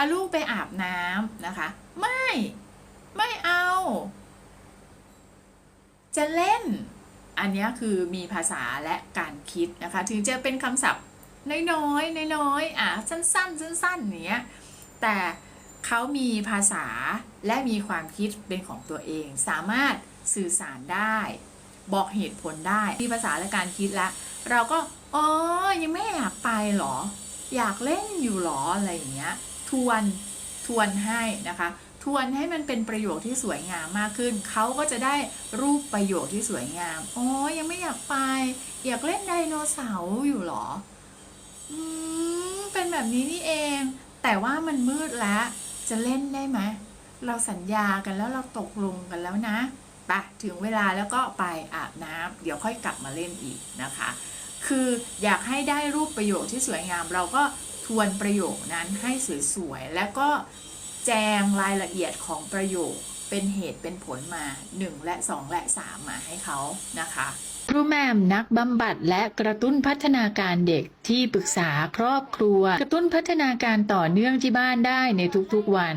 าลูกไปอาบน้ำนะคะ ไม่ ไม่เอา จะเล่น อันนี้คือมีภาษาและการคิดนะคะ ถึงจะเป็นคำศัพท์น้อยๆน้อยๆอะสั้นๆสั้นๆอย่างเนี้ยแต่เขามีภาษาและมีความคิดเป็นของตัวเอง สามารถสื่อสารได้ บอกเหตุผลได้ มีภาษาและการคิดแล้วเราก็อ๋อยังไม่อยากไปหรอ อยากเล่นอยู่หรออะไรอย่างเงี้ย ทวนทวนให้นะคะ ทวนให้มันเป็นประโยคที่สวยงามมากขึ้น เขาก็จะได้รูปประโยคที่สวยงาม โอ๋อยังไม่อยากไป อยากเล่นไดโนเสาร์อยู่หรอ อืม เป็นแบบนี้นี่เอง แต่ว่ามันมืดแล้ว จะเล่นได้ไหม เราสัญญากันแล้วเราตกลงกันแล้วนะไปถึงเวลาแล้วก็ไปอาบน้ำเดี๋ยวค่อยกลับมาเล่นอีกนะคะ คืออยากให้ได้รูปประโยคที่สวยงาม เราก็ทวนประโยคนั้นให้สวยๆ แล้วก็แจงรายละเอียดของประโยคเป็นเหตุเป็นผลมา 1 และ 2 และ 3 มาให้เขานะคะครูแมมนักบำบัดและกระตุ้นพัฒนาการเด็กที่ปรึกษาครอบครัว กระตุ้นพัฒนาการต่อเนื่องที่บ้านได้ในทุกๆวัน